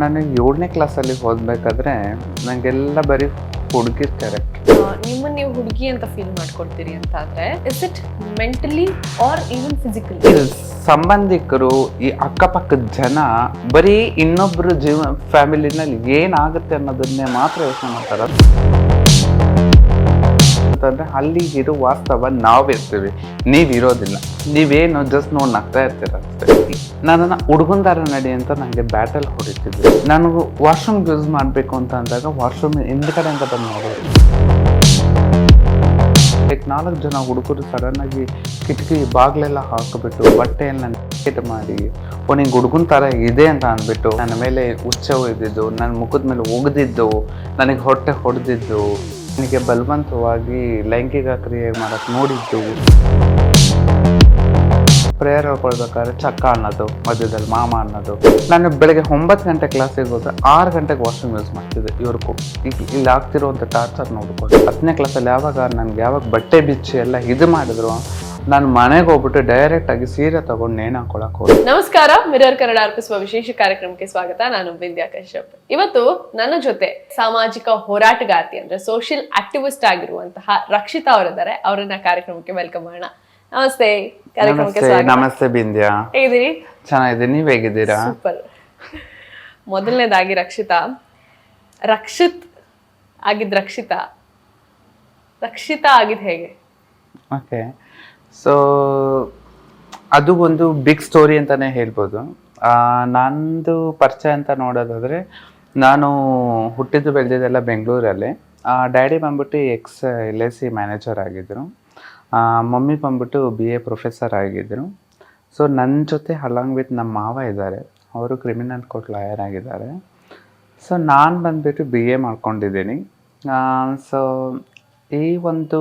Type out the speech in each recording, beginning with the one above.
ನಾನು ಏಳನೇ ಕ್ಲಾಸಲ್ಲಿ ಓದಬೇಕಾದ್ರೆ ನನಗೆಲ್ಲ ಬರೀ ಹುಡುಗಿರ್ ಕ್ಯಾರೆಕ್ಟರ್ ನಿಮ್ಮನ್ನು ನೀವು ಹುಡುಗಿ ಅಂತ ಫೀಲ್ ಮಾಡ್ಕೊಳ್ತೀರಿ ಅಂತ ಆದ್ರೆ is it mentally or even physically ಸಂಬಂಧಿಕರು ಈ ಅಕ್ಕಪಕ್ಕದ ಜನ ಬರೀ ಇನ್ನೊಬ್ಬರು ಜೀವ ಫ್ಯಾಮಿಲಿನಲ್ಲಿ ಏನಾಗುತ್ತೆ ಅನ್ನೋದನ್ನೇ ಮಾತ್ರ ಯೋಚನೆ ಮಾಡ್ತಾರೆ. ಅಂತಂದ್ರೆ ಅಲ್ಲಿ ಇರೋ ವಾಸ್ತವ ನಾವಿರ್ತೀವಿ. ನೀವು ಇರೋದಿಲ್ಲ ನೀವೇನು ಜಸ್ಟ್ ನೋಡಿ ನಗ್ತಾ ಇರ್ತೀರ ನನ್ನನ್ನು ಹುಡುಗನ್ ದಾರ ನಡಿ ಅಂತ ನನಗೆ ಬ್ಯಾಟಲ್ ಹೊಡಿತಿದ್ವಿ. ನಾನು ವಾಶ್ರೂಮ್ ಯೂಸ್ ಮಾಡಬೇಕು ಅಂತ ಅಂದಾಗ ವಾಶ್ರೂಮ್ ಹಿಂದ್ಗಡೆ ಅಂತ ಬಂದು ನೋಡೋದು. ಲೈಕ್ ನಾಲ್ಕು ಜನ ಹುಡುಗರು ಸಡನ್ನಾಗಿ ಕಿಟಕಿ ಬಾಗ್ಲೆಲ್ಲ ಹಾಕಿಬಿಟ್ಟು ಬಟ್ಟೆಯನ್ನು ನೆಟ್ ಮಾಡಿ, ಓ, ನಿಂಗೆ ಹುಡುಗನ ಥರ ಇದೆ ಅಂತ ಅಂದ್ಬಿಟ್ಟು ನನ್ನ ಮೇಲೆ ಉಚ್ಚ ಒಯ್ದಿದ್ದು ನನ್ನ ಮುಖದ ಮೇಲೆ ಒಗೆದಿದ್ದು ನನಗೆ ಹೊಟ್ಟೆ ಹೊಡೆದಿದ್ದು ನನಗೆ ಬಲವಂತವಾಗಿ ಲೈಂಗಿಕ ಕ್ರಿಯೆ ಮಾಡಕ್ಕೆ ನೋಡಿದ್ದು. ಪ್ರೇಯರ್ ಹೇಳ್ಕೊಳ್ಬೇಕಾದ್ರೆ ಚಕ್ಕ ಅನ್ನೋದು, ಮಧ್ಯದಲ್ಲಿ ಮಾಮ ಅನ್ನೋದು. ನಾನು ಬೆಳಗ್ಗೆ ಒಂಬತ್ತು ಗಂಟೆ ಕ್ಲಾಸಿಗೆ ಹೋದ್ರೆ ಆರು ಗಂಟೆಗೆ ವಾಷಿಂಗ್ ಯೂಸ್ ಮಾಡ್ತಿದ್ದೆ ಇವ್ರಿಗೂ. ಈಗ ಇಲ್ಲಿ ಆಗ್ತಿರುವಂಥ ಟಾರ್ಚರ್ ನೋಡಿಕೊಂಡು ಹತ್ತನೇ ಕ್ಲಾಸಲ್ಲಿ ಯಾವಾಗ, ನನ್ಗೆ ಯಾವಾಗ ಬಟ್ಟೆ ಬಿಚ್ಚಿ ಎಲ್ಲ ಇದು ಮಾಡಿದ್ರು ನಾನು ಮನೆಗೆ ಹೋಗ್ಬಿಟ್ಟು ಡೈರೆಕ್ಟ್ ಆಗಿ ಸೀರೆ ತಗೊಂಡು ನೇಣು ಹಾಕೊಳಕ್ ಹೋಗಿ ನಮಸ್ಕಾರ ಮಿರರ್ ಕನ್ನಡ ಅರ್ಪಿಸುವ ವಿಶೇಷ ಕಾರ್ಯಕ್ರಮಕ್ಕೆ ಸ್ವಾಗತ. ನಾನು ವಿಂದ್ಯಾ ಕಶ್ಯಪ್. ಇವತ್ತು ನನ್ನ ಜೊತೆ ಸಾಮಾಜಿಕ ಹೋರಾಟಗಾರ್ತಿ ಅಂದ್ರೆ ಸೋಷಿಯಲ್ ಆಕ್ಟಿವಿಸ್ಟ್ ಆಗಿರುವಂತಹ ರಕ್ಷಿತಾ ಅವರಿದ್ದಾರೆ. ಅವರನ್ನ ಕಾರ್ಯಕ್ರಮಕ್ಕೆ ವೆಲ್ಕಮ್ ಮಾಡೋಣ. ನಮಸ್ತೆ ಕಾರ್ಯಕ್ರಮಕ್ಕೆ ನಮಸ್ತೆ ಸ್ವಾಗತ. ನಮಸ್ತೆ ಬಿಂದ್ಯಾ. ಹೇಗಿದ್ದೀರಿ? ಚೆನ್ನಾಗಿದ್ದೀನಿ. ನೀವು ಹೇಗಿದ್ದೀರಾ? ಸೂಪರ್. ಮೊದಲನೇದಾಗಿ ರಕ್ಷಿತಾ. ರಕ್ಷಿತ್ ಆಗಿದ್ ರಕ್ಷಿತಾ. ರಕ್ಷಿತಾ ಆಗಿದ್ ಹೇಗೆ? ಓಕೆ. ಸೊ ಅದು ಒಂದು ಬಿಗ್ ಸ್ಟೋರಿ ಅಂತಲೇ ಹೇಳ್ಬೋದು. ನಂದು ಪರಿಚಯ ಅಂತ ನೋಡೋದಾದರೆ, ನಾನು ಹುಟ್ಟಿದ್ದು ಬೆಳೆದಿದ್ದೆಲ್ಲ ಬೆಂಗಳೂರಲ್ಲಿ. ಡ್ಯಾಡಿ ಬಂದ್ಬಿಟ್ಟು ex L I C manager ಆಗಿದ್ದರು ಮಮ್ಮಿ ಬಂದ್ಬಿಟ್ಟು ಬಿ ಎ ಪ್ರೊಫೆಸರ್ ಆಗಿದ್ದರು ಸೊ ನನ್ನ ಜೊತೆ ಅಲಾಂಗ್ ವಿತ್ ನಮ್ಮ ಮಾವ ಇದ್ದಾರೆ. ಅವರು ಕ್ರಿಮಿನಲ್ ಕೋರ್ಟ್ ಲಾಯರ್ ಆಗಿದ್ದಾರೆ. ಸೊ ನಾನು ಬಂದುಬಿಟ್ಟು ಬಿ ಎ ಮಾಡ್ಕೊಂಡಿದ್ದೀನಿ. ಸೊ ಈ ಒಂದು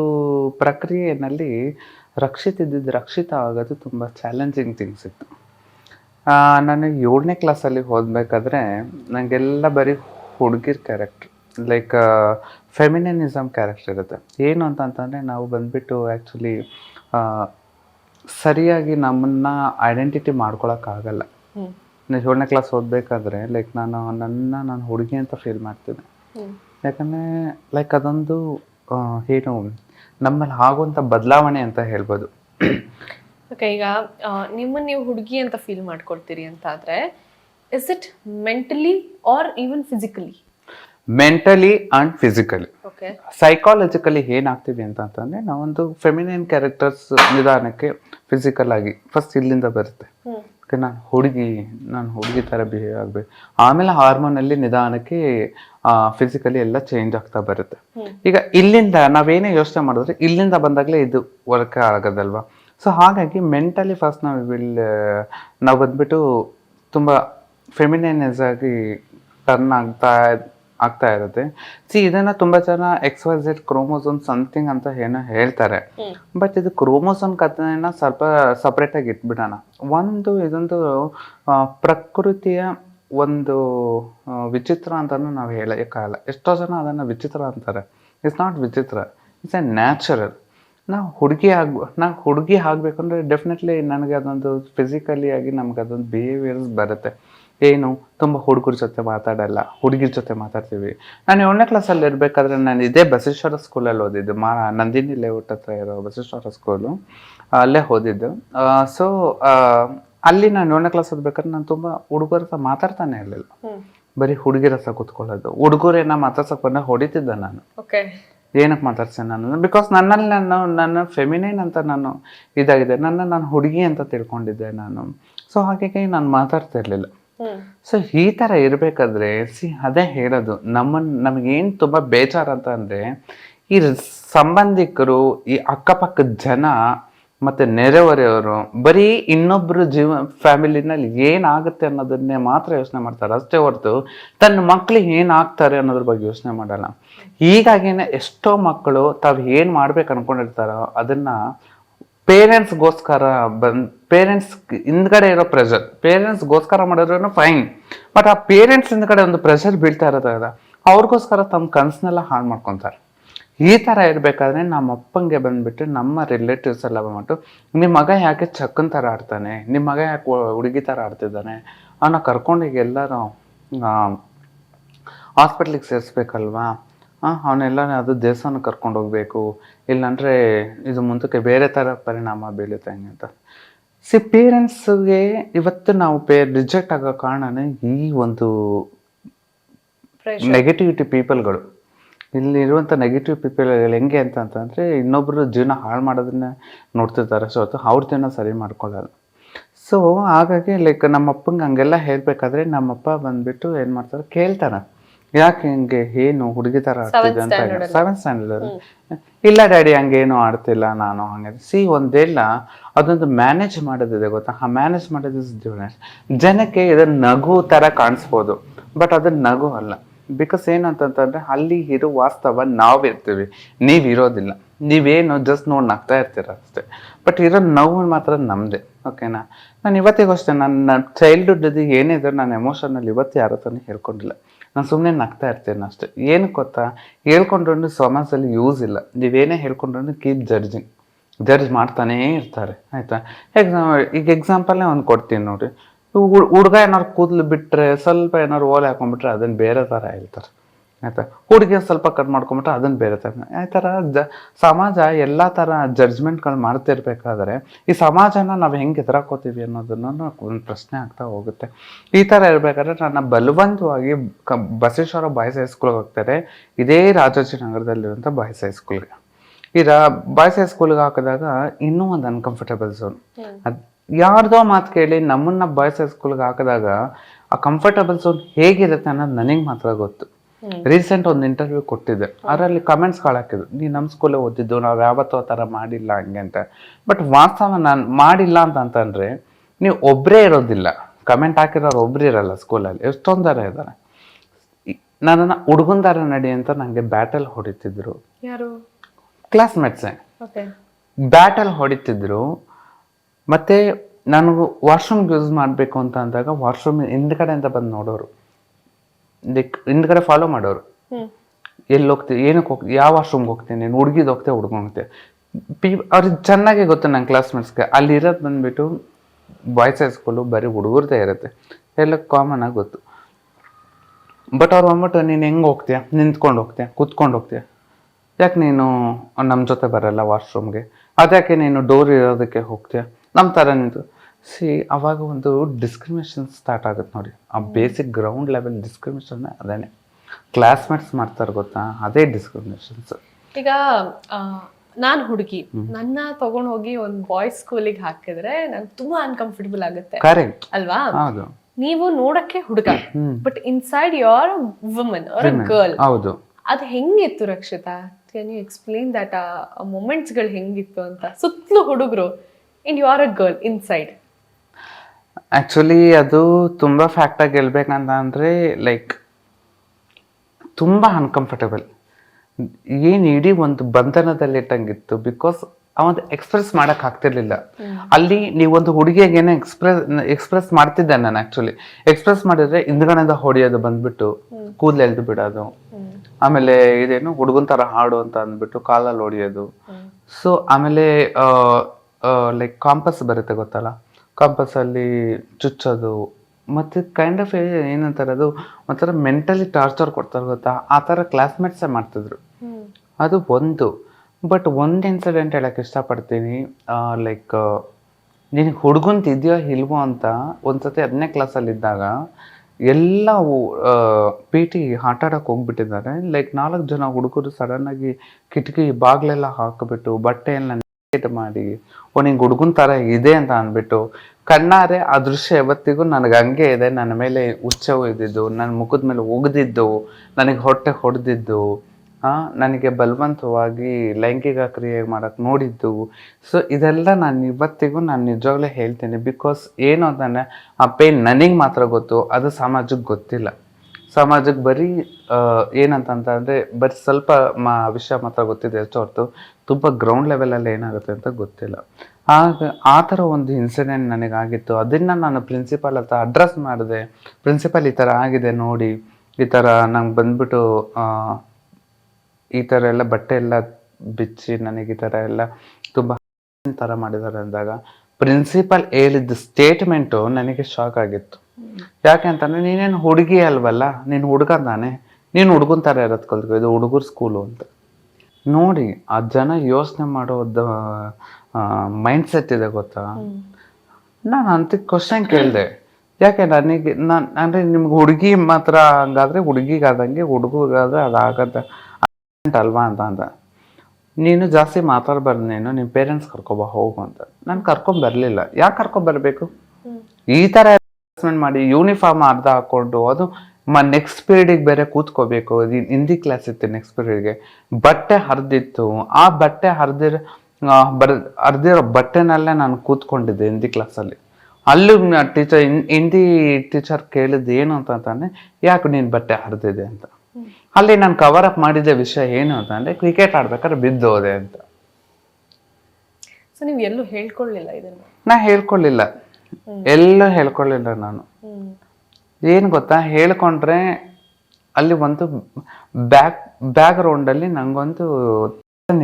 ಪ್ರಕ್ರಿಯೆಯಲ್ಲಿ ರಕ್ಷಿತ್ ಇದ್ದಿದ್ದು ರಕ್ಷಿತ ಆಗೋದು ತುಂಬ ಚಾಲೆಂಜಿಂಗ್ ಥಿಂಗ್ಸ್ ಇತ್ತು. ನಾನು ಏಳನೇ ಕ್ಲಾಸಲ್ಲಿ ಓದಬೇಕಾದ್ರೆ ನನಗೆಲ್ಲ ಬರೀ ಹುಡುಗಿರ್ ಕ್ಯಾರೆಕ್ಟ್ರ್ ಲೈಕ್ ಫೆಮಿನಿನಿಸಮ್ ಕ್ಯಾರೆಕ್ಟರ್ ಇರುತ್ತೆ. ಏನು ಅಂತ ಅಂತಂದರೆ ನಾವು ಬಂದ್ಬಿಟ್ಟು ಆ್ಯಕ್ಚುಲಿ ಸರಿಯಾಗಿ ನಮ್ಮನ್ನು ಐಡೆಂಟಿಟಿ ಮಾಡ್ಕೊಳಕ್ಕಾಗಲ್ಲ ನಾನು ಏಳನೇ ಕ್ಲಾಸ್ ಓದಬೇಕಾದ್ರೆ ಲೈಕ್ ನಾನು ನನ್ನ ನಾನು ಹುಡುಗಿ ಅಂತ ಫೀಲ್ ಮಾಡ್ತೀನಿ ಯಾಕಂದರೆ ಲೈಕ್ ಅದೊಂದು ಏನು ನಮ್ಮಲ್ಲಿ ಆಗುವಂಥ ಬದಲಾವಣೆ ಅಂತ ಹೇಳ್ಬೋದು. ಓಕೆ ಈಗ ನಿಮ್ಮನ್ನು ನೀವು ಹುಡುಗಿ ಅಂತ ಫೀಲ್ ಮಾಡ್ಕೊಳ್ತೀರಿ ಅಂತ ಆದ್ರೆ is it mentally or even physically mentally and physically okay psychologically ಏನಾಗ್ತೀವಿ ಅಂತ ಅಂತಂದ್ರೆ ನಾವೊಂದು ಫೆಮಿನೈನ್ ಕ್ಯಾರೆಕ್ಟರ್ಸ್ ನಿಧಾನಕ್ಕೆ ಫಿಸಿಕಲ್ ಆಗಿ ಫಸ್ಟ್ ಇಲ್ಲಿಂದ ಬರುತ್ತೆ. ನಾನು ಹುಡುಗಿ ನಾನು ಹುಡುಗಿ ಥರ ಬಿಹೇವ್ ಆಗಬೇಕು. ಆಮೇಲೆ ಹಾರ್ಮೋನಲ್ಲಿ ನಿಧಾನಕ್ಕೆ ಫಿಸಿಕಲಿ ಎಲ್ಲ ಚೇಂಜ್ ಆಗ್ತಾ ಬರುತ್ತೆ. ಈಗ ಇಲ್ಲಿಂದ ನಾವೇನೇ ಯೋಚನೆ ಮಾಡಿದ್ರೆ ಇಲ್ಲಿಂದ ಬಂದಾಗಲೇ ಇದು ವರ್ಕ್ ಆಗೋದಲ್ವಾ? ಸೊ ಹಾಗಾಗಿ ಮೆಂಟಲಿ ಫಸ್ಟ್ ನಾವು ವಿಲ್ ನಾವು ಬಂದ್ಬಿಟ್ಟು ತುಂಬ ಫೆಮಿನೈನಸ್ ಆಗಿ ಟರ್ನ್ ಆಗ್ತಾ ಆಗ್ತಾ ಇರುತ್ತೆ. ಸಿ ಇದನ್ನ ತುಂಬಾ ಜನ X Y Z chromosome something ಅಂತ ಏನೋ ಹೇಳ್ತಾರೆ. ಬಟ್ ಇದು ಕ್ರೋಮೋಸೋಮ್ ಕಥೆನ ಸ್ವಲ್ಪ ಸಪ್ರೇಟಾಗಿ ಇಟ್ಬಿಡೋಣ. ಒಂದು ಇದೊಂದು ಪ್ರಕೃತಿಯ ಒಂದು ವಿಚಿತ್ರ ಅಂತಲೂ ನಾವು ಹೇಳೋಕ್ಕಾಗಲ್ಲ. ಎಷ್ಟೋ ಜನ ಅದನ್ನು ವಿಚಿತ್ರ ಅಂತಾರೆ. ಇಟ್ಸ್ ನಾಟ್ ವಿಚಿತ್ರ. ಇಟ್ಸ್ ಎ ನ್ಯಾಚುರಲ್ ನಾವು ಹುಡುಗಿ ಆಗ ನಾವು ಹುಡುಗಿ ಆಗಬೇಕಂದ್ರೆ ಡೆಫಿನೆಟ್ಲಿ ನನಗೆ ಅದೊಂದು ಫಿಸಿಕಲಿ ಆಗಿ ನಮ್ಗೆ ಅದೊಂದು ಬಿಹೇವಿಯರ್ಸ್ ಬರುತ್ತೆ. ಏನು? ತುಂಬ ಹುಡುಗರ ಜೊತೆ ಮಾತಾಡಲ್ಲ. ಹುಡುಗಿರ ಜೊತೆ ಮಾತಾಡ್ತೀವಿ. ನಾನು ಏಳನೇ ಕ್ಲಾಸಲ್ಲಿ ಇರಬೇಕಾದ್ರೆ ನಾನು ಇದೇ ಬಸವೇಶ್ವರ ಸ್ಕೂಲಲ್ಲಿ ಓದಿದ್ದು. ಮಾ, ನಂದಿನಿ ಲೇಔಟ್ ಹತ್ರ ಇರೋ ಬಸವೇಶ್ವರ ಸ್ಕೂಲು ಅಲ್ಲೇ ಓದಿದ್ದು. ಸೊ ಅಲ್ಲಿ ನಾನು ಏಳನೇ ಕ್ಲಾಸ್ ಓದ್ಬೇಕಾದ್ರೆ ನಾನು ತುಂಬ ಹುಡುಗರ ಹತ್ರ ಮಾತಾಡ್ತಾನೆ ಇರಲಿಲ್ಲ. ಬರೀ ಹುಡುಗಿರ ಹತ್ರ ಕೂತ್ಕೊಳ್ಳೋದು. ಹುಡುಗರೇನ ಮಾತಾಡ್ಸಕ್ ಬಂದಾಗ ಹೊಡಿತಿದ್ದೆ ನಾನು. ಏನಕ್ಕೆ ಮಾತಾಡ್ಸೆ ನಾನು? ಬಿಕಾಸ್ ನನ್ನಲ್ಲಿ ನಾನು ನನ್ನ ಫೆಮಿನೈನ್ ಅಂತ ನಾನು ಇದಾಗಿದೆ. ನನ್ನ ನಾನು ಹುಡುಗಿ ಅಂತ ತಿಳ್ಕೊಂಡಿದ್ದೆ ನಾನು. ಸೊ ಹಾಗಾಗಿ ನಾನು ಮಾತಾಡ್ತಾ ಇರಲಿಲ್ಲ. ಹ್ಮ್. ಸೊ ಈ ತರ ಇರ್ಬೇಕಾದ್ರೆ ಸಿ ಅದೇ ಹೇಳೋದು. ನಮ್ಮನ್ನು ನಮಗೇನು ತುಂಬಾ ಬೇಜಾರು ಅಂತ ಅಂದ್ರೆ ಈ ಸಂಬಂಧಿಕರು ಈ ಅಕ್ಕಪಕ್ಕದ ಜನ ಮತ್ತು ನೆರೆಹೊರೆಯವರು ಬರೀ ಇನ್ನೊಬ್ಬರ ಜೀವ, ಫ್ಯಾಮಿಲಿನಲ್ಲಿ ಏನಾಗುತ್ತೆ ಅನ್ನೋದನ್ನೇ ಮಾತ್ರ ಯೋಚನೆ ಮಾಡ್ತಾರೆ. ಅಷ್ಟೇ ಹೊರತು ತನ್ನ ಮಕ್ಳಿಗೆ ಏನಾಗ್ತಾರೆ ಅನ್ನೋದ್ರ ಬಗ್ಗೆ ಯೋಚನೆ ಮಾಡಲ್ಲ. ಹೀಗಾಗಿನೇ ಎಷ್ಟೋ ಮಕ್ಕಳು ತಾವು ಏನು ಮಾಡ್ಬೇಕು ಅನ್ಕೊಂಡಿರ್ತಾರೋ ಅದನ್ನು ಪೇರೆಂಟ್ಸ್ಗೋಸ್ಕರ ಬಂದ್ ಪೇರೆಂಟ್ಸ್ ಹಿಂದ್ಗಡೆ ಇರೋ ಪ್ರೆಷರ್ ಪೇರೆಂಟ್ಸ್ಗೋಸ್ಕರ ಮಾಡಿದ್ರೂ ಫೈನ್ ಬಟ್ ಆ ಪೇರೆಂಟ್ಸ್ ಹಿಂದ್ಗಡೆ ಒಂದು ಪ್ರೆಷರ್ ಬೀಳ್ತಾ ಇರೋದಾಗ ಅವ್ರಿಗೋಸ್ಕರ ತಮ್ಮ ಕನಸನ್ನೆಲ್ಲ ಹಾಳು ಮಾಡ್ಕೊತಾರೆ. ಈ ಥರ ಇರಬೇಕಾದ್ರೆ ನಮ್ಮ ಅಪ್ಪಂಗೆ ಬಂದ್ಬಿಟ್ಟು ನಮ್ಮ ರಿಲೇಟಿವ್ಸ್ ಎಲ್ಲ ಬಂದ್ಬಿಟ್ಟು ನಿಮ್ಮ ಮಗ ಯಾಕೆ ಚಕ್ಕನ್ ಥರ ಆಡ್ತಾನೆ? ನಿಮ್ಮ ಮಗ ಯಾಕೆ ಹುಡುಗಿ ಥರ ಆಡ್ತಿದ್ದಾನೆ? ಅವನ್ನ ಕರ್ಕೊಂಡೋಗಿ ಎಲ್ಲರೂ ಹಾಸ್ಪಿಟ್ಲಿಗೆ ಸೇರಿಸ್ಬೇಕಲ್ವಾ? ಅವನ್ನೆಲ್ಲ ಅದು ದೇವಸ್ಥಾನ ಕರ್ಕೊಂಡು ಹೋಗ್ಬೇಕು. ಇಲ್ಲಾಂದರೆ ಇದು ಮುಂದಕ್ಕೆ ಬೇರೆ ಥರ ಪರಿಣಾಮ ಬೀಳುತ್ತೆ ಹಂಗೆ ಅಂತ. ಸಿ ಪೇರೆಂಟ್ಸ್ಗೆ ಇವತ್ತು ನಾವು ಪೇ ರಿಜೆಕ್ಟ್ ಆಗೋ ಕಾರಣನೇ ಈ ಒಂದು. ನೆಗೆಟಿವಿಟಿ ಪೀಪಲ್ಗಳು ಇಲ್ಲಿರುವಂಥ ನೆಗೆಟಿವ್ ಪೀಪಲ್ಗಳು ಹೆಂಗೆ ಅಂತ ಅಂತಂದರೆ ಇನ್ನೊಬ್ಬರು ಜೀವನ ಹಾಳು ಮಾಡೋದನ್ನ ನೋಡ್ತಿರ್ತಾರೆ. ಸೊ ಅದು ಅವ್ರ ಜೀವನ ಸರಿ ಮಾಡ್ಕೊಳ್ಳಲ್ಲ. ಸೊ ಹಾಗಾಗಿ ಲೈಕ್ ನಮ್ಮ ಅಪ್ಪಂಗೆ ಹಂಗೆಲ್ಲ ಹೇಳಬೇಕಾದ್ರೆ ನಮ್ಮಪ್ಪ ಬಂದ್ಬಿಟ್ಟು ಏನು ಮಾಡ್ತಾರೆ? ಕೇಳ್ತಾನೆ ಯಾಕೆ ಹಿಂಗೆ ಏನು ಹುಡುಗಿ ಥರ ಆಡ್ತಿದ್ದೆ ಅಂತ. ಸೆವೆಂತ್ ಸ್ಟ್ಯಾಂಡರ್ಡ್ ಇಲ್ಲ ಡ್ಯಾಡಿ ಹಂಗೇನು ಆಡ್ತಿಲ್ಲ ನಾನು ಹಂಗೆ. ಸಿ ಒಂದೆಲ್ಲ ಅದೊಂದು ಮ್ಯಾನೇಜ್ ಮಾಡೋದಿದೆ ಗೊತ್ತಾ? ಆ ಮ್ಯಾನೇಜ್ ಮಾಡೋದು ಜನಕ್ಕೆ ಇದನ್ನ ನಗು ಥರ ಕಾಣಿಸ್ಬೋದು. ಬಟ್ ಅದನ್ನ ನಗು ಅಲ್ಲ. ಬಿಕಾಸ್ ಏನಂತಂತಂದರೆ ಅಲ್ಲಿ ಇರೋ ವಾಸ್ತವ ನಾವಿರ್ತೀವಿ. ನೀವು ಇರೋದಿಲ್ಲ ನೀವೇನು ಜಸ್ಟ್ ನೋಡಿ ನಗ್ತಾ ಇರ್ತೀರ ಅಷ್ಟೇ. ಬಟ್ ಇರೋ ನೋವು ಮಾತ್ರ ನಮ್ಮದೇ ಓಕೆನಾ ನಾನು ಇವತ್ತಿಗೂ ಅಷ್ಟೇ ನನ್ನ ಚೈಲ್ಡ್ಹುಡ್ ಏನೇ ಇದ್ರೆ ನಾನು ಎಮೋಷನಲ್ಲಿ ಇವತ್ತು ಯಾರ ಹತ್ರನೂ ಹೇಳ್ಕೊಂಡಿಲ್ಲ. ನಾನು ಸುಮ್ಮನೆ ನಗ್ತಾ ಇರ್ತೇನೆ ಅಷ್ಟೇ. ಏನು ಗೊತ್ತಾ? ಹೇಳ್ಕೊಂಡ್ರು ಸಮಾಜದಲ್ಲಿ ಯೂಸ್ ಇಲ್ಲ. ನೀವೇನೇ ಹೇಳ್ಕೊಂಡ್ರು ಕೀಪ್ ಜಡ್ಜಿಂಗ್ ಜಡ್ಜ್ ಮಾಡ್ತಾನೇ ಇರ್ತಾರೆ, ಆಯಿತಾ? ಎಕ್ಸಾಮ್ ಈಗ ಎಕ್ಸಾಂಪಲ್ನೇ ಒಂದು ಕೊಡ್ತೀನಿ ನೋಡಿ. ಹುಡುಗ ಏನಾರು ಕೂದಲು ಬಿಟ್ಟರೆ ಸ್ವಲ್ಪ ಏನಾರು ಓಲೆ ಹಾಕೊಂಡ್ಬಿಟ್ರೆ ಅದನ್ನು ಬೇರೆ ಥರ ಹೇಳ್ತಾರೆ. ಆಯ್ತಾ? ಹುಡುಗಿ ಸ್ವಲ್ಪ ಕಟ್ ಮಾಡ್ಕೊಂಬಿಟ್ರೆ ಅದನ್ನು ಬೇರೆ ಥರ ಆ ಥರ ಜ ಸಮಾಜ ಎಲ್ಲ ಥರ ಜಡ್ಜ್ಮೆಂಟ್ಗಳು ಮಾಡ್ತಿರ್ಬೇಕಾದ್ರೆ ಈ ಸಮಾಜನ ನಾವು ಹೆಂಗೆ ಎದುರಾಕೋತೀವಿ ಅನ್ನೋದನ್ನು ಒಂದು ಪ್ರಶ್ನೆ ಆಗ್ತಾ ಹೋಗುತ್ತೆ. ಈ ಥರ ಇರಬೇಕಾದ್ರೆ ನನ್ನ ಬಲವಂತವಾಗಿ ಕ ಬಸವೇಶ್ವರ ಬಾಯ್ಸ್ ಹೈಸ್ಕೂಲ್ಗೆ ಹೋಗ್ತಾರೆ. ಇದೇ ರಾಜಾಜಿನಗರದಲ್ಲಿರುವಂಥ ಬಾಯ್ಸ್ ಹೈಸ್ಕೂಲ್ಗೆ ಈ ರಾ ಬಾಯ್ಸ್ ಹೈಸ್ಕೂಲ್ಗೆ ಹಾಕಿದಾಗ ಇನ್ನೂ ಒಂದು ಅನ್ಕಂಫರ್ಟಬಲ್ ಝೋನ್ ಅದು ಯಾರ್ದೋ ಮಾತು ಕೇಳಿ ನಮ್ಮನ್ನ ಬಾಯ್ಸ್ ಹೈಸ್ಕೂಲ್ಗೆ ಹಾಕಿದಾಗ ಆ ಕಂಫರ್ಟಬಲ್ ಝೋನ್ ಹೇಗಿರುತ್ತೆ ಅನ್ನೋದು ನನಗೆ ಮಾತ್ರ ಗೊತ್ತು. ರೀಸೆಂಟ್ ಒಂದು ಇಂಟರ್ವ್ಯೂ ಕೊಟ್ಟಿದ್ದೆ. ಅದರಲ್ಲಿ ಕಮೆಂಟ್ಸ್ ಹಾಕಿದ್ರು. ನೀ ನಮ್ಮ ಸ್ಕೂಲೇ ಓದಿದ್ದು ನಾವು ಯಾವತ್ತೂ ಆ ಥರ ಮಾಡಿಲ್ಲ ಹಂಗೆ ಅಂತ. ಬಟ್ ವಾಸ್ತವ ನಾನು ಮಾಡಿಲ್ಲ ಅಂತ ಅಂತಂದ್ರೆ ನೀವು ಒಬ್ಬರೇ ಇರೋದಿಲ್ಲ. ಕಮೆಂಟ್ ಹಾಕಿರೋರು ಒಬ್ರು ಇರಲ್ಲ ಸ್ಕೂಲಲ್ಲಿ ಎಷ್ಟೊಂದರ ಥರ ಇದ್ದಾರೆ ನನ್ನನ್ನು ಥರ ನಡಿ ಅಂತ ನನಗೆ ಬ್ಯಾಟಲ್ ಹೊಡಿತಿದ್ರು. ಯಾರು? ಕ್ಲಾಸ್ಮೇಟ್ಸೇ ಬ್ಯಾಟಲ್ ಹೊಡಿತಿದ್ರು. ಮತ್ತೆ ನಾನು ವಾಶ್ರೂಮ್ ಯೂಸ್ ಮಾಡಬೇಕು ಅಂತ ಅಂದಾಗ ವಾಶ್ರೂಮ್ ಹಿಂದ್ಗಡೆಯಿಂದ ಬಂದು ನೋಡೋರು. ಲೈಕ್ ಹಿಂದ್ಗಡೆ ಫಾಲೋ ಮಾಡೋರು. ಎಲ್ಲಿ ಹೋಗ್ತೀವಿ ಏನಕ್ಕೆ ಹೋಗ್ತೀವಿ ಯಾವ ವಾಶ್ರೂಮ್ಗೆ ಹೋಗ್ತೀನಿ ನೀನು ಹುಡುಗಿದು ಹೋಗ್ತೇವೆ ಹುಡುಗ ಹೋಗ್ತೇವೆ ಪಿ ಅವ್ರಿಗೆ ಚೆನ್ನಾಗೇ ಗೊತ್ತು ನನ್ನ ಕ್ಲಾಸ್ಮೇಟ್ಸ್ಗೆ ಅಲ್ಲಿರೋದು ಬಂದುಬಿಟ್ಟು ಬಂದ್ಬಿಟ್ಟು ಬಾಯ್ಸ್ ಹೈಸ್ಕೂಲು ಬರೀ ಹುಡುಗರದೇ ಇರುತ್ತೆ. ಎಲ್ಲ ಕಾಮನ್ ಆಗಿ ಗೊತ್ತು. ಬಟ್ ಅವ್ರು ಬಂದ್ಬಿಟ್ಟು ನೀನು ಹೆಂಗೆ ಹೋಗ್ತೀಯ? ನಿಂತ್ಕೊಂಡು ಹೋಗ್ತೀಯ? ಕೂತ್ಕೊಂಡು ಹೋಗ್ತೀಯ? ಯಾಕೆ ನೀನು ನಮ್ಮ ಜೊತೆ ಬರಲ್ಲ ವಾಶ್ರೂಮ್ಗೆ ಅದ್ಯಾಕೆ ನೀನು ಡೋರ್ ಇರೋದಕ್ಕೆ ಹೋಗ್ತೀಯ? ನಮ್ಮ ಥರ ನಿಂತು ಸಿ ಅವಾಗ ಒಂದು ಡಿಸ್ಕ್ರಿಮಿನೇಷನ್ ಸ್ಟಾರ್ಟ್ ಆಗುತ್ತೆ ನೋಡಿ. ಆ ಬೇಸಿಕ್ ಗ್ರೌಂಡ್ ಲೆವೆಲ್ ಡಿಸ್ಕ್ರಿಮಿನೇಷನ್ ಅದೇನೆ. ಕ್ಲಾಸ್ಮೇಟ್ಸ್ ಮಾಡ್ತಾರೆ ಗೊತ್ತಾ? ಅದೇ ಡಿಸ್ಕ್ರಿಮಿನೇಷನ್ಸ್ ಈಗ ನಾನು ಹುಡುಗಿ ನನ್ನ ತಗೊಂಡ್ ಹೋಗಿ ಒಂದ್ ಬಾಯ್ಸ್ ಸ್ಕೂಲಿಗೆ ಹಾಕಿದ್ರೆ ನಂಗೆ ತುಂಬಾ ಅನ್ಕಂಫರ್ಟಬಲ್ ಆಗುತ್ತೆ. ಕರೆಕ್ಟ್ ಅಲ್ವಾ? ಹೌದು. ನೀವು ನೋಡಕ್ಕೆ ಹುಡುಗ. But inside your woman or girl ಹೌದು. ಅದು ಹೆಂಗಿತ್ತು Rakshitha? Can you explain that ಆ ಮೊಮೆಂಟ್ಸ್ಗಳು ಹೆಂಗಿತ್ತು ಅಂತ? ಸುತ್ತಲೂ ಹುಡುಗರು. In you are a girl inside actually ಅದು ತುಂಬ ಫ್ಯಾಕ್ಟಾಗಿ ಹೇಳ್ಬೇಕಂತ ಅಂದರೆ ಲೈಕ್ ತುಂಬ ಅನ್ಕಂಫರ್ಟಬಲ್ ಏನು ಇಡೀ ಒಂದು ಬಂಧನದಲ್ಲಿಟ್ಟಂಗಿತ್ತು ಬಿಕಾಸ್ ಅವನು ಎಕ್ಸ್ಪ್ರೆಸ್ ಮಾಡಕ್ ಆಗ್ತಿರ್ಲಿಲ್ಲ. ಅಲ್ಲಿ ನೀವೊಂದು ಹುಡುಗಿಯಾಗೇನೆ ಎಕ್ಸ್ಪ್ರೆಸ್ ಎಕ್ಸ್ಪ್ರೆಸ್ ಮಾಡ್ತಿದ್ದೆ ನಾನು ಆಕ್ಚುಲಿ ಎಕ್ಸ್ಪ್ರೆಸ್ ಮಾಡಿದ್ರೆ ಹಿಂದ್ಗಡೆಯಿಂದ ಹೊಡಿಯೋದು ಬಂದ್ಬಿಟ್ಟು ಕೂದಲು ಎಳ್ದು ಬಿಡೋದು. ಆಮೇಲೆ ಇದೇನು ಹುಡುಗನ್ ತರ ಹಾಡು ಅಂತ ಅಂದ್ಬಿಟ್ಟು ಕಾಲಲ್ಲಿ ಹೊಡಿಯೋದು. ಸೊ ಆಮೇಲೆ ಲೈಕ್ ಕಾಂಪಸ್ ಬರುತ್ತೆ ಗೊತ್ತಲ್ಲ? ಕಾಂಪಸ್ಸಲ್ಲಿ ಚುಚ್ಚೋದು ಮತ್ತು ಕೈಂಡ್ ಆಫ್ ಏನಂತಾರೆ ಅದು? ಒಂಥರ ಮೆಂಟಲಿ ಟಾರ್ಚರ್ ಕೊಡ್ತಾರೆ ಗೊತ್ತಾ? ಆ ಥರ ಕ್ಲಾಸ್ಮೇಟ್ಸೇ ಮಾಡ್ತಿದ್ರು. ಅದು ಒಂದು. ಬಟ್ ಒಂದು ಇನ್ಸಿಡೆಂಟ್ ಹೇಳಕ್ಕೆ ಇಷ್ಟಪಡ್ತೀನಿ. ಲೈಕ್ ನಿನಗೆ ಹುಡುಗಂತ ಇದೆಯೋ ಇಲ್ವೋ ಅಂತ ಒಂದ್ಸತಿ ಸತಿ ಕ್ಲಾಸಲ್ಲಿ ಇದ್ದಾಗ ಎಲ್ಲ ಪಿ ಟಿ ಆಟ ಆಡೋಕೆ ಹೋಗ್ಬಿಟ್ಟಿದ್ದಾರೆ. ಲೈಕ್ ನಾಲ್ಕು ಜನ ಹುಡುಗರು ಸಡನ್ನಾಗಿ ಕಿಟಕಿ ಬಾಗಿಲೆಲ್ಲ ಹಾಕಿಬಿಟ್ಟು ಬಟ್ಟೆ ಎಲ್ಲ ಮಾಡಿ ಓ ನಿಂಗೆ ಹುಡುಗನ ಇದೆ ಅಂತ ಅಂದ್ಬಿಟ್ಟು ಕಣ್ಣಾರೆ ಆ ದೃಶ್ಯ ಯಾವತ್ತಿಗೂ ನನಗೆ ಹಂಗೆ ಇದೆ. ನನ್ನ ಮೇಲೆ ಉಚ್ಚವು ಇದ್ದಿದ್ದು ನನ್ನ ಮುಖದ ಮೇಲೆ ಒಗ್ದಿದ್ದು ನನಗೆ ಹೊಟ್ಟೆ ಹೊಡೆದಿದ್ದು ನನಗೆ ಬಲವಂತವಾಗಿ ಲೈಂಗಿಕ ಕ್ರಿಯೆ ಮಾಡೋಕ್ಕೆ ನೋಡಿದ್ದು. ಸೊ ಇದೆಲ್ಲ ನಾನು ಇವತ್ತಿಗೂ ನಾನು ನಿಜವಾಗ್ಲೂ ಹೇಳ್ತೀನಿ. ಬಿಕಾಸ್ ಏನು ಅಂತಂದರೆ ಆ ಪೇನ್ ನನಗೆ ಮಾತ್ರ ಗೊತ್ತು ಅದು ಸಮಾಜಕ್ಕೆ ಗೊತ್ತಿಲ್ಲ. ಸಮಾಜಕ್ಕೆ ಬರೀ ಆ, ಏನಂತಂತ ಅಂದರೆ ಬರೀ ಸ್ವಲ್ಪ ಮಾ ವಿಷಯ ಮಾತ್ರ ಗೊತ್ತಿದೆ ಅಷ್ಟು ಹೊರತು. ತುಂಬ ಗ್ರೌಂಡ್ ಲೆವೆಲಲ್ಲಿ ಏನಾಗುತ್ತೆ ಅಂತ ಗೊತ್ತಿಲ್ಲ. ಆಗ ಆ ಥರ ಒಂದು ಇನ್ಸಿಡೆಂಟ್ ನನಗಾಗಿತ್ತು. ಅದನ್ನು ನಾನು ಪ್ರಿನ್ಸಿಪಾಲ್ ಹತ್ರ ಅಡ್ರೆಸ್ ಮಾಡಿದೆ. ಪ್ರಿನ್ಸಿಪಾಲ್ ಈ ಥರ ಆಗಿದೆ ನೋಡಿ. ಈ ಥರ ನಂಗೆ ಬಂದ್ಬಿಟ್ಟು ಈ ಥರ ಎಲ್ಲ ಬಟ್ಟೆ ಎಲ್ಲ ಬಿಚ್ಚಿ ನನಗೆ ಈ ಥರ ಎಲ್ಲ ತುಂಬ ಥರ ಮಾಡಿದ್ದಾರೆ ಅಂದಾಗ ಪ್ರಿನ್ಸಿಪಾಲ್ ಹೇಳಿದ್ದ ಸ್ಟೇಟ್ಮೆಂಟು ನನಗೆ ಶಾಕ್ ಆಗಿತ್ತು. ಯಾಕೆ ಅಂತಂದ್ರೆ ನೀನೇನು ಹುಡುಗಿ ಅಲ್ವಲ್ಲ? ನೀನು ಹುಡುಗ ತಾನೆ. ನೀನು ಹುಡುಗನ ಥರ ಇರೋದು ಕಲ್ತ್ಕೊ ಇದು ಹುಡುಗರ ಸ್ಕೂಲು ಅಂತ. ನೋಡಿ, ಆ ಜನ ಯೋಚನೆ ಮಾಡೋದ ಮೈಂಡ್ ಸೆಟ್ ಇದೆ ಗೊತ್ತಾ? ನಾನು ಅಂತ ಕ್ವಶನ್ ಕೇಳಿದೆ. ಯಾಕೆ ನನಗೆ, ನಾನು, ಅಂದರೆ ನಿಮ್ಗೆ ಹುಡುಗಿ ಮಾತ್ರ ಹಂಗಾದ್ರೆ ಹುಡುಗಿಗಾದಂಗೆ ಹುಡುಗಗಾದ್ರೆ ಅದಾಗತ್ತೆ ಅಲ್ವಾ ಅಂತ ಅಂದ. ನೀನು ಜಾಸ್ತಿ ಮಾತಾಡಬಾರ್ದು ನೀನು ನಿಮ್ಮ ಪೇರೆಂಟ್ಸ್ ಕರ್ಕೊಬಾ, ಹೋಗು ಅಂತ. ನಾನು ಕರ್ಕೊಂಬರ್ಲಿಲ್ಲ ಯಾಕೆ ಕರ್ಕೊಂಬರ್ಬೇಕು ಈ ಥರ ಮಾಡಿ ಯೂನಿಫಾರ್ಮ್ ಅರ್ಧ ಹಾಕೊಂಡು, ಅದು ಮ ನೆಕ್ಸ್ಟ್ ಪೀರಿಯಡಿಗೆ ಬೇರೆ ಕೂತ್ಕೋಬೇಕು. ಹಿಂದಿ ಕ್ಲಾಸ್ ಇತ್ತು ನೆಕ್ಸ್ಟ್ ಪೀರಿಯಡ್ಗೆ ಬಟ್ಟೆ ಹರಿದಿತ್ತು. ಆ ಬಟ್ಟೆ ಹರಿದಿರೋ ಬರ್ ಹರಿದಿರೋ ಬಟ್ಟೆನಲ್ಲೇ ನಾನು ಕೂತ್ಕೊಂಡಿದ್ದೆ ಹಿಂದಿ ಕ್ಲಾಸಲ್ಲಿ ಅಲ್ಲೂ. ಟೀಚರ್ ಹಿಂದಿ ಟೀಚರ್ ಕೇಳಿದ್ದು ಏನು ಅಂತ ಅಂತಂದ್ರೆ ಯಾಕೆ ನೀನು ಬಟ್ಟೆ ಹರಿದಿದೆ? ಅಂತ. ಅಲ್ಲಿ ನಾನು ಕವರ್ ಅಪ್ ಮಾಡಿದ ವಿಷಯ ಏನು ಅಂತಂದ್ರೆ ಕ್ರಿಕೆಟ್ ಆಡ್ಬೇಕಾದ್ರೆ ಬಿದ್ದೋದೆ ಅಂತ. ನೀವು ಎಲ್ಲೂ ಹೇಳ್ಕೊಳ್ಳಿಲ್ಲ ಇದನ್ನು? ನಾ ಹೇಳ್ಕೊಳ್ಳಿಲ್ಲ. ಎಲ್ಲೂ ಹೇಳ್ಕೊಳ್ಳಿಲ್ಲ ನಾನು. ಏನು ಗೊತ್ತಾ? ಹೇಳ್ಕೊಂಡ್ರೆ ಅಲ್ಲಿ ಒಂದು ಬ್ಯಾಕ್ ಬ್ಯಾಕ್ ಗ್ರೌಂಡಲ್ಲಿ ನಂಗೊಂದು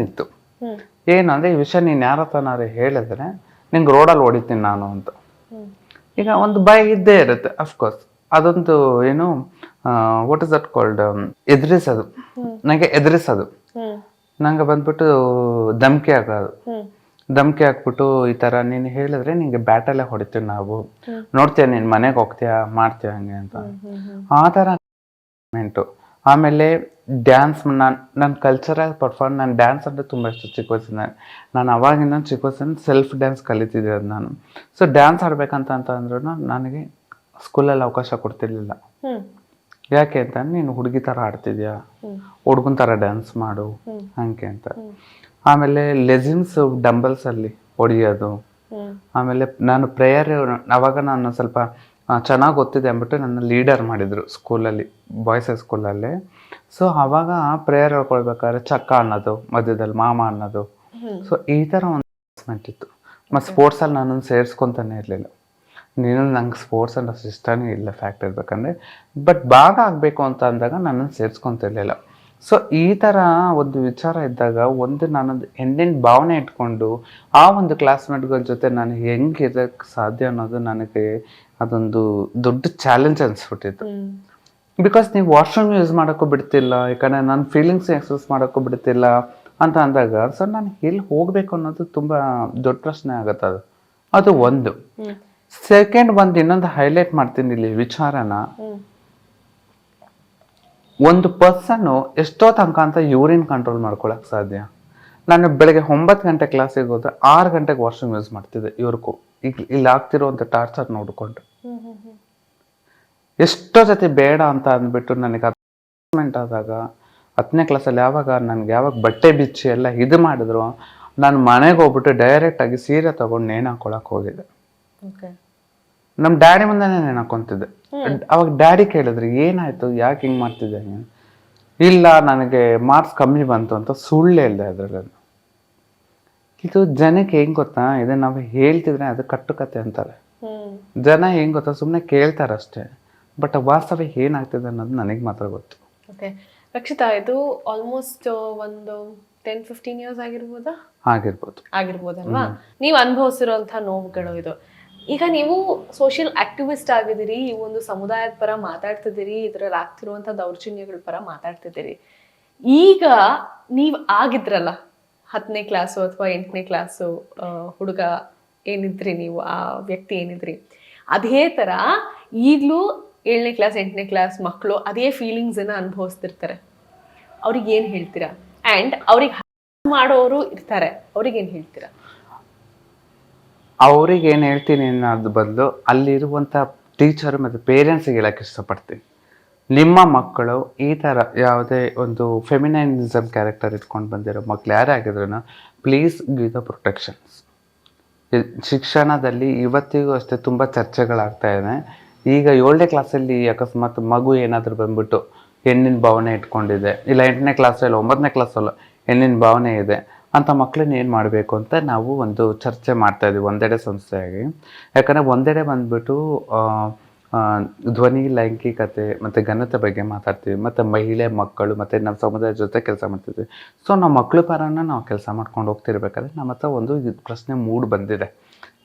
ಇತ್ತು ಏನು ಅಂದರೆ ಈ ವಿಷಯ ನೀನು ಯಾರ ತನಾರು ಹೇಳಿದ್ರೆ ನಿಂಗೆ ರೋಡಲ್ಲಿ ಹೊಡಿತೀನಿ ನಾನು ಅಂತ. ಈಗ ಒಂದು ಭಯ ಇದ್ದೇ ಇರುತ್ತೆ ಅಫ್ಕೋರ್ಸ್ ಅದೊಂದು ಏನು ವಾಟ್ ಇಸ್ ದಟ್ ಕಾಲ್ಡ್ ಎದುರಿಸೋದು. ನನಗೆ ಎದುರಿಸೋದು. ನಂಗೆ ಬಂದ್ಬಿಟ್ಟು ಧಮ್ಕಿ ಹಾಕೋದು ಧಮ್ಕಿ ಹಾಕ್ಬಿಟ್ಟು ಈ ಥರ ನೀನು ಹೇಳಿದ್ರೆ ನಿಂಗೆ ಬ್ಯಾಟಲ್ಲೇ ಹೊಡಿತೀವಿ ನಾವು. ನೋಡ್ತೀಯ ನೀನ್ ಮನೆಗೆ ಹೋಗ್ತೀಯ ಮಾಡ್ತೀಯ ಹಂಗೆ ಅಂತ. ಆ ತರ ಮೆಂಟು ಆಮೇಲೆ ಡ್ಯಾನ್ಸ್ ನಾನು ನನ್ನ ಕಲ್ಚರಲ್ ಪರ್ಫಾರ್ಮ್ ನಾನು ಡ್ಯಾನ್ಸ್ ಅಂದರೆ ತುಂಬ ಇಷ್ಟ ಚಿಕ್ಕ ವಯಸ್ಸಿನ ನಾನು ಅವಾಗಿಂದ ಚಿಕ್ಕ ವಯಸ್ಸಿನ ಸೆಲ್ಫ್ ಡ್ಯಾನ್ಸ್ ಕಲಿತಿದ್ದೆ ಅದು ನಾನು. ಸೊ ಡ್ಯಾನ್ಸ್ ಆಡ್ಬೇಕಂತ ಅಂತ ಅಂದ್ರೂ ನನಗೆ ಸ್ಕೂಲಲ್ಲಿ ಅವಕಾಶ ಕೊಡ್ತಿರ್ಲಿಲ್ಲ. ಯಾಕೆ ಅಂತ ನೀನು ಹುಡುಗಿ ಥರ ಆಡ್ತಿದ್ಯಾ? ಹುಡ್ಗನ್ ಥರ ಡ್ಯಾನ್ಸ್ ಮಾಡು. ಹಂಗೆ ಅಂತ. ಆಮೇಲೆ ಲೆಸಿಮ್ಸ್ ಡಂಬಲ್ಸ್ ಅಲ್ಲಿ ಹೊಡಿಯೋದು. ಆಮೇಲೆ ನಾನು ಪ್ರೇಯರ್ ಅವಾಗ ನಾನು ಸ್ವಲ್ಪ ಚೆನ್ನಾಗಿ ಗೊತ್ತಿದೆ ಅಂದ್ಬಿಟ್ಟು ನನ್ನ ಲೀಡರ್ ಮಾಡಿದರು ಸ್ಕೂಲಲ್ಲಿ ಬಾಯ್ಸ್ ಸ್ಕೂಲಲ್ಲಿ. ಸೊ ಅವಾಗ ಪ್ರೇಯರ್ ಹೇಳ್ಕೊಳ್ಬೇಕಾದ್ರೆ ಚಕ್ಕ ಅನ್ನೋದು ಮಧ್ಯದಲ್ಲಿ ಮಾಮ ಅನ್ನೋದು. ಸೊ ಈ ಥರ ಒಂದು ಇತ್ತು. ಮತ್ತು ಸ್ಪೋರ್ಟ್ಸಲ್ಲಿ ನಾನು ಸೇರಿಸ್ಕೊತಾನೆ ಇರಲಿಲ್ಲ. ನೀನು ನಂಗೆ ಸ್ಪೋರ್ಟ್ಸ್ ಅಂದ್ರೆ ಅಷ್ಟು ಇಷ್ಟನೇ ಇಲ್ಲ ಫ್ಯಾಕ್ಟ್ ಇರ್ಬೇಕಂದ್ರೆ ಬಟ್ ಭಾಗ ಆಗಬೇಕು ಅಂತ ಅಂದಾಗ ನನ್ನನ್ನು ಸೇರಿಸ್ಕೊತಿರ್ಲಿಲ್ಲ ಸೊ ಈ ಥರ ಒಂದು ವಿಚಾರ ಇದ್ದಾಗ ಒಂದು ನಾನೊಂದು ಹೆಣ್ಣಿನ ಭಾವನೆ ಇಟ್ಕೊಂಡು ಆ ಒಂದು ಕ್ಲಾಸ್ಮೇಟ್ಗಳ ಜೊತೆ ನಾನು ಹೆಂಗೆ ಇರೋಕ್ಕೆ ಸಾಧ್ಯ ಅನ್ನೋದು ನನಗೆ ಅದೊಂದು ದೊಡ್ಡ ಚಾಲೆಂಜ್ ಅನಿಸ್ಬಿಟ್ಟಿತ್ತು. ಬಿಕಾಸ್ ನೀವು ವಾಶ್ರೂಮ್ ಯೂಸ್ ಮಾಡೋಕ್ಕೂ ಬಿಡ್ತಿಲ್ಲ ಯಾಕಂದರೆ ನನ್ನ ಫೀಲಿಂಗ್ಸ್ ಎಕ್ಸ್ಪ್ರೆಸ್ ಮಾಡೋಕ್ಕೂ ಬಿಡ್ತಿಲ್ಲ ಅಂತ ಅಂದಾಗ ಸೊ ನಾನು ಎಲ್ಲಿ ಹೋಗಬೇಕು ಅನ್ನೋದು ತುಂಬ ದೊಡ್ಡ ಪ್ರಶ್ನೆ ಆಗುತ್ತೆ ಅದು. ಅದು ಒಂದು. ಸೆಕೆಂಡ್ ಒಂದು ಇನ್ನೊಂದು ಹೈಲೈಟ್ ಮಾಡ್ತೀನಿ ಇಲ್ಲಿ ವಿಚಾರನ. ಒಂದು ಪರ್ಸನ್ನು ಎಷ್ಟೋ ತನಕ ಅಂತ ಯೂರಿನ್ ಕಂಟ್ರೋಲ್ ಮಾಡ್ಕೊಳಕ್ಕೆ ಸಾಧ್ಯ. ನಾನು ಬೆಳಗ್ಗೆ ಒಂಬತ್ತು ಗಂಟೆ ಕ್ಲಾಸಿಗೆ ಹೋದ್ರೆ ಆರು ಗಂಟೆಗೆ ವಾಶ್ರೂಮ್ ಯೂಸ್ ಮಾಡ್ತಿದ್ದೆ ಇವ್ರಿಗೂ. ಈಗ ಇಲ್ಲಿ ಆಗ್ತಿರೋಂಥ ಟಾರ್ಚರ್ ನೋಡಿಕೊಂಡು. ಎಷ್ಟೋ ಜೊತೆ ಬೇಡ ಅಂತ ಅಂದ್ಬಿಟ್ಟು ನನಗೆ ಆದಾಗ ಹತ್ತನೇ ಕ್ಲಾಸಲ್ಲಿ ಯಾವಾಗ ನನಗೆ ಯಾವಾಗ ಬಟ್ಟೆ ಬಿಚ್ಚಿ ಎಲ್ಲ ಇದು ಮಾಡಿದ್ರು, ನಾನು ಮನೆಗೆ ಹೋಗ್ಬಿಟ್ಟು ಡೈರೆಕ್ಟಾಗಿ ಸೀರೆ ತೊಗೊಂಡು ನೇಣು ಹಾಕೊಳಕ್ಕೆ ಹೋಗಿದ್ದೆ ನಮ್ಮ ಡ್ಯಾಡಿ ಮುಂದೆನೇ ನೆನಕೊಂತಿದ್ದೆ. ಅವಾಗ ಡ್ಯಾಡಿ ಕೇಳಿದ್ರು ಏನಾಯ್ತು ಯಾಕೆ ಹಿಂಗ್ ಮಾಡ್ತಿದ್ದೆ ನೀನು? ಇಲ್ಲ ನನಗೆ ಮಾರ್ಕ್ಸ್ ಕಮ್ಮಿ ಬಂತು ಅಂತ ಸುಳ್ಳು ಹೇಳ್ದೆ ಅದರಲ್ಲಿ ಇದು ಜನಕ್ಕೆ ಹೆಂಗ್ ಗೊತ್ತಾ? ಇದು ನಾವು ಹೇಳ್ತಿದ್ರೆ ಅದು ಕಟ್ಟುಕತೆ ಅಂತಾರೆ. ಜನ ಹೆಂಗ್ ಗೊತ್ತಾ? ಸುಮ್ಮನೆ ಕೇಳ್ತಾರೆ ಅಷ್ಟೇ. ಬಟ್ ವಾಸ್ತವ ಏನಾಗ್ತಿದೆ ಅನ್ನೋದು ನನಗೆ ಮಾತ್ರ ಗೊತ್ತು. ಓಕೆ ರಕ್ಷಿತಾ ಇದು ಆಲ್ಮೋಸ್ಟ್ ಒಂದು ಟೆನ್ ಫಿಫ್ಟೀನ್ ಇಯರ್ಸ್ ಆಗಿರ್ಬೋದಾ? ಆಗಿರ್ಬೋದು. ಆಗಿರ್ಬೋದಲ್ವಾ? ನೀವು ಅನುಭವಿಸಿರುವಂತಹ ನೋವುಗಳು ಇದು. ಈಗ ನೀವು ಸೋಷಿಯಲ್ ಆಕ್ಟಿವಿಸ್ಟ್ ಆಗಿದ್ದೀರಿ, ಈ ಒಂದು ಸಮುದಾಯದ ಪರ ಮಾತಾಡ್ತಿದ್ದೀರಿ, ಇದ್ರಲ್ಲಿ ಆಗ್ತಿರುವಂಥ ದೌರ್ಜನ್ಯಗಳ ಪರ ಮಾತಾಡ್ತಿದ್ದೀರಿ. ಈಗ ನೀವು ಆಗಿದ್ರಲ್ಲ, ಹತ್ತನೇ ಕ್ಲಾಸು ಅಥವಾ ಎಂಟನೇ ಕ್ಲಾಸು ಹುಡುಗ ಏನಿದ್ರಿ ನೀವು, ಆ ವ್ಯಕ್ತಿ ಏನಿದ್ರಿ, ಅದೇ ತರ ಈಗಲೂ ಏಳನೇ ಕ್ಲಾಸ್ ಎಂಟನೇ ಕ್ಲಾಸ್ ಮಕ್ಕಳು ಅದೇ ಫೀಲಿಂಗ್ಸ್ ಅನ್ನ ಅನುಭವಿಸ್ತಿರ್ತಾರೆ. ಅವ್ರಿಗೆ ಏನು ಹೇಳ್ತೀರಾ? ಅಂಡ್ ಅವ್ರಿಗೆ ಮಾಡೋರು ಇರ್ತಾರೆ. ಅವ್ರಿಗೆ ಏನು ಹೇಳ್ತೀರಾ? ಅವ್ರಿಗೆ ಏನು ಹೇಳ್ತೀನಿ ಅನ್ನೋದು ಬದಲು ಅಲ್ಲಿರುವಂಥ ಟೀಚರ್ ಮತ್ತು ಪೇರೆಂಟ್ಸಿಗೆ ಹೇಳಕ್ಕೆ ಇಷ್ಟಪಡ್ತೀನಿ. ನಿಮ್ಮ ಮಕ್ಕಳು ಈ ಥರ ಯಾವುದೇ ಒಂದು ಫೆಮಿನೈನಿಸಮ್ ಕ್ಯಾರೆಕ್ಟರ್ ಇಟ್ಕೊಂಡು ಬಂದಿರೋ ಮಕ್ಳು ಯಾರೇ ಆಗಿದ್ರು ಪ್ಲೀಸ್ ಗಿವ್ ದ ಪ್ರೊಟೆಕ್ಷನ್ಸ್ ಶಿಕ್ಷಣದಲ್ಲಿ ಇವತ್ತಿಗೂ ಅಷ್ಟೇ ತುಂಬ ಚರ್ಚೆಗಳಾಗ್ತಾ ಇದೆ. ಈಗ ಏಳನೇ ಕ್ಲಾಸಲ್ಲಿ ಅಕಸ್ಮಾತ್ ಮಗು ಏನಾದರೂ ಬಂದ್ಬಿಟ್ಟು ಹೆಣ್ಣಿನ ಭಾವನೆ ಇಟ್ಕೊಂಡಿದೆ. ಇಲ್ಲ ಎಂಟನೇ ಕ್ಲಾಸಲ್ಲಿ ಒಂಬತ್ತನೇ ಕ್ಲಾಸಲ್ಲೂ ಹೆಣ್ಣಿನ ಭಾವನೆ ಇದೆ. ಅಂಥ ಮಕ್ಕಳನ್ನ ಏನು ಮಾಡಬೇಕು ಅಂತ ನಾವು ಒಂದು ಚರ್ಚೆ ಮಾಡ್ತಾ ಇದ್ದೀವಿ ಒಂದೆಡೆ ಸಂಸ್ಥೆಯಾಗಿ. ಯಾಕಂದರೆ ಒಂದೆಡೆ ಬಂದ್ಬಿಟ್ಟು ಧ್ವನಿ, ಲೈಂಗಿಕತೆ ಮತ್ತು ಘನತೆ ಬಗ್ಗೆ ಮಾತಾಡ್ತೀವಿ, ಮತ್ತು ಮಹಿಳೆ, ಮಕ್ಕಳು, ಮತ್ತು ನಮ್ಮ ಸಮುದಾಯದ ಜೊತೆ ಕೆಲಸ ಮಾಡ್ತಿದ್ವಿ. ಸೊ ನಮ್ಮ ಮಕ್ಕಳ ಪರನ ನಾವು ಕೆಲಸ ಮಾಡ್ಕೊಂಡು ಹೋಗ್ತಿರ್ಬೇಕಾದ್ರೆ ನಮ್ಮ ಹತ್ರ ಒಂದು ಪ್ರಶ್ನೆ ಮೂಡ್ ಬಂದಿದೆ.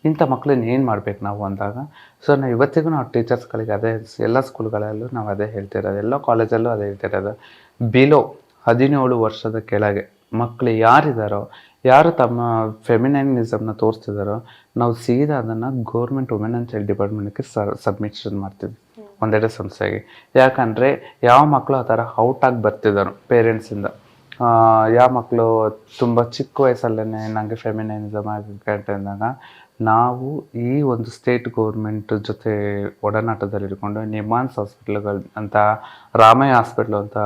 ಇಂಥ ಮಕ್ಕಳನ್ನ ಏನು ಮಾಡ್ಬೇಕು ನಾವು ಅಂದಾಗ? ಸೊ ನಾವು ಇವತ್ತಿಗೂ ನಾವು ಟೀಚರ್ಸ್ಗಳಿಗೆ ಅದೇ ಎಲ್ಲ ಸ್ಕೂಲ್ಗಳಲ್ಲೂ ನಾವು ಅದೇ ಹೇಳ್ತಿರೋದು, ಎಲ್ಲ ಕಾಲೇಜಲ್ಲೂ ಅದೇ ಹೇಳ್ತಿರೋದು. ಬಿಲೋ ಹದಿನೇಳು ವರ್ಷದ ಕೆಳಗೆ ಮಕ್ಕಳು ಯಾರಿದ್ದಾರೋ ಯಾರು ತಮ್ಮ ಫೆಮಿನೈನಿಸಮ್ನ ತೋರಿಸ್ತಿದ್ದಾರೋ ನಾವು ಸೀದಾ ಅದನ್ನು ಗೌರ್ಮೆಂಟ್ ವುಮೆನ್ ಆ್ಯಂಡ್ ಚೈಲ್ಡ್ ಡಿಪಾರ್ಟ್ಮೆಂಟ್ಗೆ ಸಬ್ಮಿಷನ್ ಮಾಡ್ತೀವಿ. ಒಂದೆಡೆ ಸಂಸ್ಥೆಗೆ. ಯಾಕಂದರೆ ಯಾವ ಮಕ್ಕಳು ಆ ಥರ ಔಟಾಗಿ ಬರ್ತಿದ್ದಾರೋ ಪೇರೆಂಟ್ಸಿಂದ ಯಾವ ಮಕ್ಕಳು ತುಂಬ ಚಿಕ್ಕ ವಯಸ್ಸಲ್ಲೇ ನನಗೆ ಫೆಮಿನೈನಿಸಮ್ ಆಗಿದ್ದಾಗ ನಾವು ಈ ಒಂದು ಸ್ಟೇಟ್ ಗೌರ್ಮೆಂಟ್ ಜೊತೆ ಒಡನಾಟದಲ್ಲಿ ಇಟ್ಕೊಂಡು ನಿಮಾನ್ಸ್ ಹಾಸ್ಪಿಟ್ಲ್ಗಳು ಅಂತ, ರಾಮಯ್ಯ ಹಾಸ್ಪಿಟ್ಲು ಅಂತ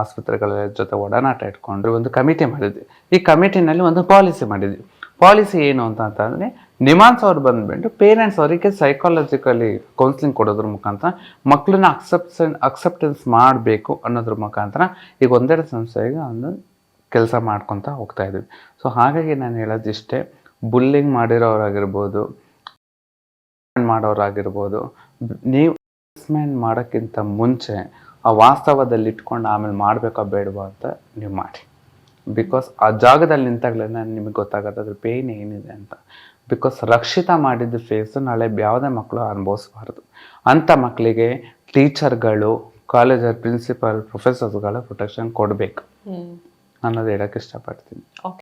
ಆಸ್ಪತ್ರೆಗಳ ಜೊತೆ ಒಡನಾಟ ಇಟ್ಕೊಂಡು ಒಂದು ಕಮಿಟಿ ಮಾಡಿದ್ವಿ. ಈ ಕಮಿಟಿನಲ್ಲಿ ಒಂದು ಪಾಲಿಸಿ ಮಾಡಿದ್ವಿ. ಪಾಲಿಸಿ ಏನು ಅಂತ ಅಂತಂದರೆ, ನಿಮಾನ್ಸ್ ಅವ್ರು ಬಂದ್ಬಿಟ್ಟು ಪೇರೆಂಟ್ಸ್ ಅವರಿಗೆ ಸೈಕಾಲಜಿಕಲಿ ಕೌನ್ಸಿಲಿಂಗ್ ಕೊಡೋದ್ರ ಮುಖಾಂತರ ಮಕ್ಕಳನ್ನ ಅಕ್ಸೆಪ್ಸನ್ ಅಕ್ಸೆಪ್ಟೆನ್ಸ್ ಮಾಡಬೇಕು ಅನ್ನೋದ್ರ ಮುಖಾಂತರ ಈಗ ಒಂದೆರಡು ಸಂಸ್ಥೆಗೆ ಒಂದು ಕೆಲಸ ಮಾಡ್ಕೊತ ಹೋಗ್ತಾ ಇದ್ವಿ. ಸೊ ಹಾಗಾಗಿ ನಾನು ಹೇಳೋದಿಷ್ಟೇ ಬುಲ್ಲಿಂಗ್ ಮಾಡಿರೋರಾಗಿರ್ಬೋದು ಮಾಡೋರಾಗಿರ್ಬೋದು ನೀವು ಅಸೆಸ್ಮೆಂಟ್ ಮಾಡೋಕ್ಕಿಂತ ಮುಂಚೆ ಆ ವಾಸ್ತವದಲ್ಲಿ ಇಟ್ಕೊಂಡು ಆಮೇಲೆ ಮಾಡಬೇಕಾ ಬೇಡವಾ ಅಂತ ನೀವು ಮಾಡಿ. ಬಿಕಾಸ್ ಆ ಜಾಗದಲ್ಲಿ ನಿಂತಾಗಲೇ ನಿಮಗೆ ಗೊತ್ತಾಗುತ್ತೆ ಅದ್ರ ಪೇಯ್ನ್ ಏನಿದೆ ಅಂತ. ಬಿಕಾಸ್ ರಕ್ಷಿತ ಮಾಡಿದ ಫೇಸು ನಾಳೆ ಯಾವುದೇ ಮಕ್ಕಳು ಅನುಭವಿಸ್ಬಾರ್ದು. ಅಂಥ ಮಕ್ಕಳಿಗೆ ಟೀಚರ್ಗಳು ಕಾಲೇಜರ್ ಪ್ರಿನ್ಸಿಪಲ್ ಪ್ರೊಫೆಸರ್ಸ್ಗಳ ಪ್ರೊಟೆಕ್ಷನ್ ಕೊಡಬೇಕು. ಅನ್ನೋದು ಹೇಳೋಕ್ಕೆ ಇಷ್ಟಪಡ್ತೀನಿ. ಓಕೆ